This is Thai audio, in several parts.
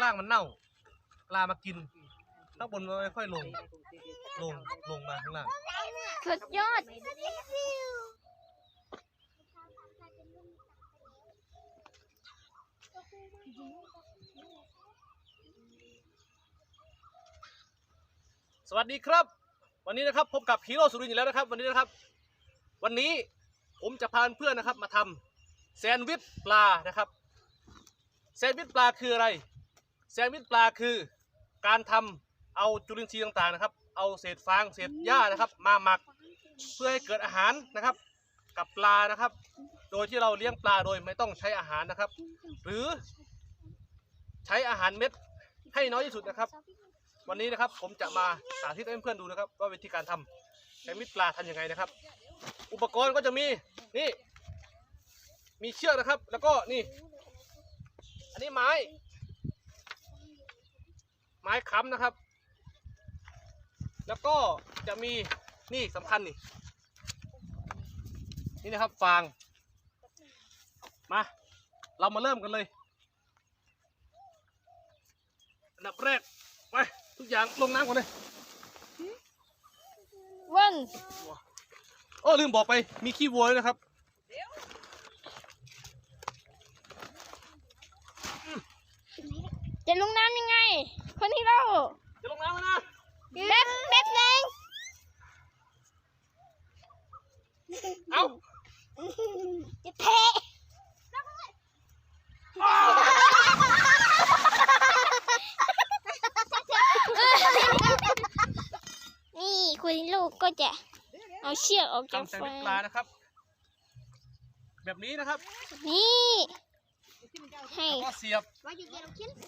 างล่างมันเน่า ปลามากิน ข้างบนมันไม่ค่อยลง ลง ลงมาข้างล่าง สุดยอด สวัสดีครับ วันนี้นะครับพบกับฮีโร่สุรินทร์อีกแล้วนะครับ วันนี้นะครับ วันนี้ผมจะพาเพื่อนๆนะครับมาทำแซนด์วิชปลานะครับ แซนด์วิชปลาคืออะไร แซนด์วิชปลาคือการทำเอาจุลินทรีย์ต่างๆนะครับ เอาเศษฟางเศษหญ้านะครับ มาหมักเพื่อให้เกิดอาหารนะครับ กับปลานะครับ โดยที่เราเลี้ยงปลาโดยไม่ต้องใช้อาหารนะครับ หรือใช้อาหารเม็ดให้น้อยที่สุดนะครับ วันนี้นะครับผมจะมาสาธิตให้เพื่อนๆดูนะครับ ว่าวิธีการทำแซนด์วิชปลาทำยังไงนะครับ อุปกรณ์ก็จะมีนี่ มีเชือกนะครับ แล้วก็นี่ อันนี้ไม้ ไม้ค้ำนะครับ แล้วก็จะมีนี่สำคัญนี่ นี่นะครับฟาง มา เรามาเริ่มกันเลยอันดับแรกไปทุกอย่างลงน้ำก่อนเลยวันโอ้ลืมบอกไปมีขี้วัวด้วยนะครับจะลงน้ำยังไง คนที่เราจะลงน้ำแล้วนะแป๊บแป๊บนึงเอ้าจะเทะนี่คุณลูกก็จะเอาเชือกออกจากทำแซนไฟด์วิชปลานะครับ แบบนี้นะครับ นี่ ให้แล้วก็เสียบ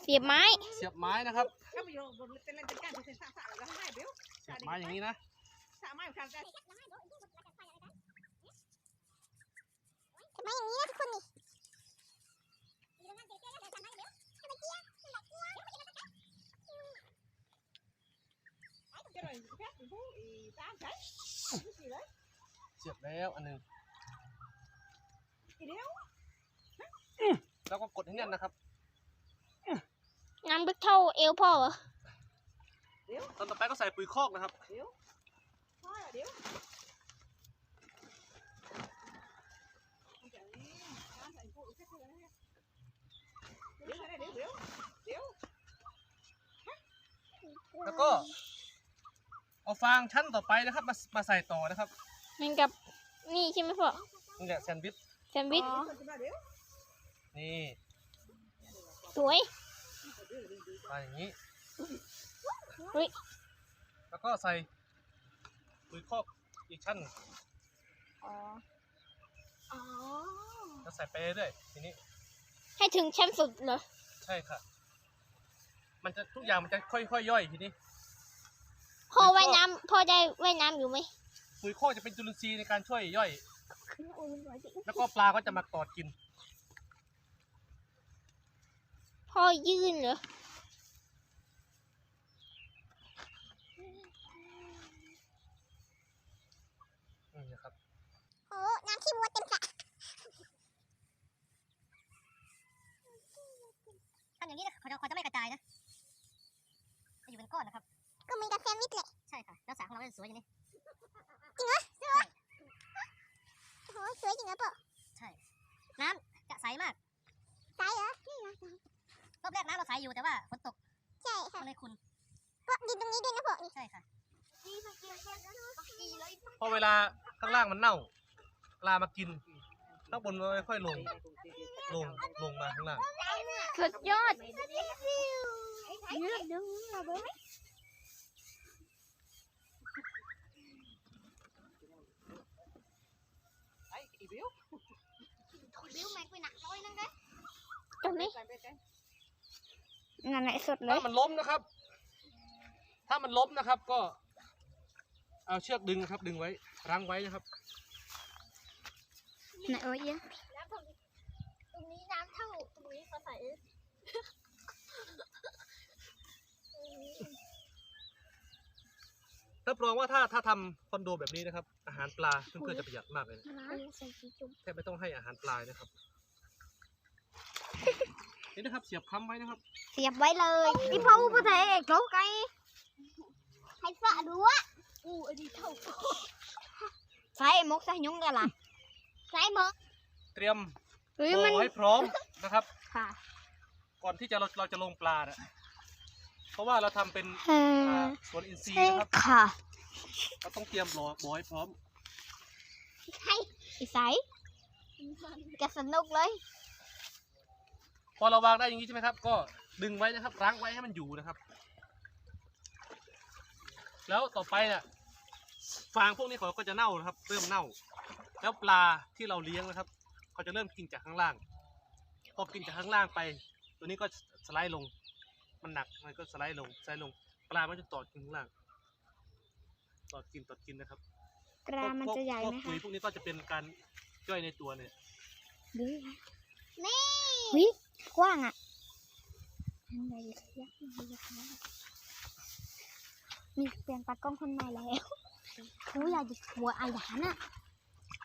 เสียบไม้ เสียบไม้นะครับ Kamu yo bon telen ten kan ten sa sa la ha biu. เสียบไม้อย่างนี้นะ Sa mai kan kan. ทำไมอย่างนี้นะทุกคนนี่ Cái rồi khác thì bố y tám cái. Cái gì đấy? เสียบแล้วอันหนึง Cái đéo. แล้วก็กดให้แน่นนะครับน้ำลึกเท่าเอวพ่อเหรอตอนต่อไปก็ใส่ปุ๋ยคอกนะครับ Đéo. Thôi là đéo. Không chẳng đi. Tám thành phụ cái thứ đấy. Đéo này đéo đéo. Đéo. แล้วก็ เอาฟางชั้นต่อไปนะครับ มามาใส่ต่อนะครับเหมันกับนี่ใช่ไหมพ่อนี่แหละแซนด์วิชแซนด์วิช นี่สวยมาอย่างนี้เฮ้ยแล้วก็ใส่ปุ๋ยคอกอีกชั้นหนึ่งอ๋อ อ๋อ แล้วใส่ไปเรื่อยๆทีนี้ ให้ถึงชั้นสุดเหรอ ใช่ค่ะ มันจะทุกอย่างมันจะค่อยๆย่อยทีนี้ พ่อว่ายน้ำพ่อได้ว่ายน้ำอยู่ไหมปุ๋ยคอกจะเป็นจุลินทรีย์ในการช่วยย่อย แล้วก็ปลาก็จะมากอดกิน พ่อยื่นเหรอนี่นะครับโอ้น้ำขี้วัวเต็มสระทำอย่างนี้นะเขาจะเขาจะไม่กระจายนะจะอยู่เป็นก้อนนะครับ ก็เหมือนกับแซนด์วิชเลยใช่ค่ะ แล้วสาของเราจะสวยอย่างนี้โอ้โหสวยจริงเหรอพ่อใช่ น้ำจะใสมาก ใสเหรอรอ บแรกน้ำเราใสอยู่แต่ว่าฝนตกใช่ค่ะก็เลยขุ่นเพราะดินตรงนี้ด้วยนะพ่อนี่ใช่ค่ะพอเวลาข้างล่างมันเน่าปลามากินข้างบนมันไม่ค่อยลง ลงลงมาข้างล่างสุดยอดเลือกดึงเราไปไหม Đấy, cái biếu. บิ้วแม็กไปหนักร้อยนั่งได้ตรงนี้ Cái cái cái. นั่นแหละสุดเลถ้ายมันล้มนะครับ ถ้ามันล้มนะครับก็ เอาเชือกดึงนะครับ ดึงไว้รั้งไว้นะครับไหนโอ้ยเยอะตรงนี้น้ำเท่าตรงนี้เขาใส่รับรองว่าถ้าถ้าทำคอนโดแบบนี้นะครับ อาหารปลาเพื่อนๆจะประหยัดมากเลยนะใส่สีจุ่มแทบไม่ต้องให้อาหารปลานะครับ นี่นะครับเสียบค้ำไว้นะครับ เสียบไว้เลยอีพ่ออุปเทศเขาไกลให้ฝาดูวะอู้อันนี้เท่าใส่มกใส่ยุงกันล่ะใส่หมอเตรียมเฮ้ยบ่มันอให้พร้อมนะครับค่ะก่อนที่จะเราเราจะลงปลาเนี่ยเพราะว่าเราทำเป็นเอออ่าสวนอินทรีย์ใช่นะครับค่ะเราต้องเตรียมบ่อบ่อให้พร้อมให้อีใสจะสนุกเลย พอเราวางได้อย่างนี้ใช่ไหมครับ ก็ดึงไว้นะครับรั้งไว้ให้มันอยู่นะครับ แล้วต่อไปเนี่ยฟางพวกนี้เขาก็จะเน่านะครับ เริ่มเน่า แล้วปลาที่เราเลี้ยงนะครับเขาจะเริ่มกินจากข้างล่าง พอกินจากข้างล่างไป ตัวนี้ก็สไลด์ลง มันหนักมันก็สไลด์ลงสไลด์ลง ปลามันจะตอดกินข้างล่าง ตอดกินตอดกินนะครับปลา มันจะใหญ่พวกไหมปุ๋คะยพวกนี้ก็จะเป็นการย่อยในตัวเนี่ยดูนี่วิ กว้างอะอันไหนยักษ์ยักษ์ยักษ์มีเปลี่ยนตากล้องคนใหม่แล้วหูอยากจะหัวอาหยานอะ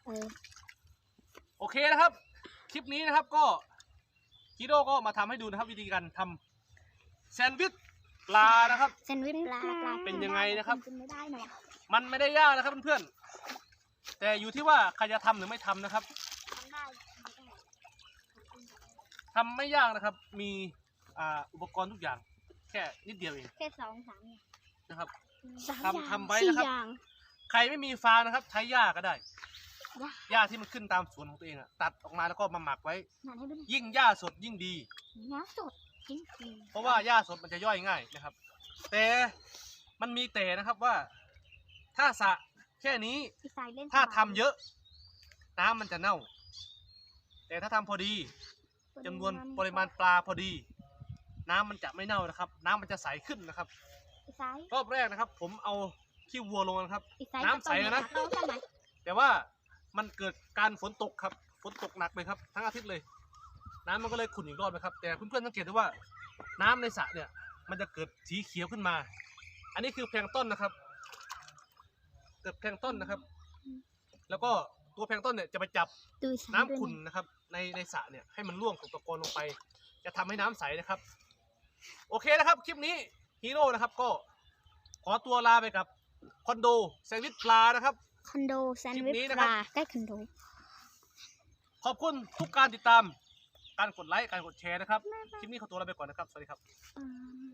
เออโอเคนะครับ คลิปนี้นะครับก็ฮิโร่ก็มาทำให้ดูนะครับวิธีการทำแซนด์วิชปลานะครับแซนด์วิชปลาปลาเป็นยังไงนะครับกินไม่ได้เนาะมันไม่ได้ยากนะครับเพื่อนๆแต่อยู่ที่ว่าใครจะทำหรือไม่ทำนะครับ ทำได้ ทำไม่ยากนะครับ มีอ่าอุปกรณ์ทุกอย่าง แค่นิดเดียวเองแค่สองสามอย่างนะครับ สามทำอย่างทำไว้สี่นะครับ อย่าง ใครไม่มีฟางนะครับ ใช้หญ้าก็ได้หญ้า หญ้าที่มันขึ้นตามสวนของตัวเองอะตัดออกมาแล้วก็มาหมักไว้ นั่นให้ดูหน่อยยิ่งหญ้าสดยิ่งดีเนื้อสดจริงๆเพราะว่าหญ้าสดมันจะย่อยง่ายนะครับ แต่มันมีแต่นะครับว่า ถ้าสระแค่นี้ พี่สายเล่นถ้าทำเยอะ น้ำมันจะเน่า แต่ถ้าทำพอดี จำนวนปริมาณปลาพอดี น้ำมันจะไม่เน่านะครับ น้ำมันจะใสขึ้นนะครับพี่สายรอบแรกนะครับ ผมเอาขี้วัวลงนะครับพี่สายน้ำใสแล้วนะต้องทำไมแต่ว่ามันเกิดการฝนตกครับ ฝนตกหนักเลยครับ ทั้งอาทิตย์เลย น้ำมันก็เลยขุ่นอีกรอบนะครับ แต่เพื่อนๆสังเกตดูว่าน้ำในสระเนี่ย มันจะเกิดสีเขียวขึ้นมา อันนี้คือแพลงก์ต้นนะครับ เกิดแพลงก์ต้นนะครับ แล้วก็ ตัวแพลงก์ต้นเนี่ยจะไปจับดูสายน้ำด้วยขุ่นนะครับ ในในสระเนี่ยให้มันร่วงตกตะกอนลงไป จะทำให้น้ำใสนะครับ โอเคนะครับ คลิปนี้ฮีโร่นะครับก็ขอตัวลาไปกับคอนโดแซนด์วิชปลานะครับ คอนโดแซนด์วิชคลิปนี้ปนะครับ ลาใกล้คอนโด ขอบคุณทุกการติดตาม การกดไลค์ การกดแชร์นะครับ คลิปนี้ขอตัวลาไปก่อนนะครับ สวัสดีครับ อืม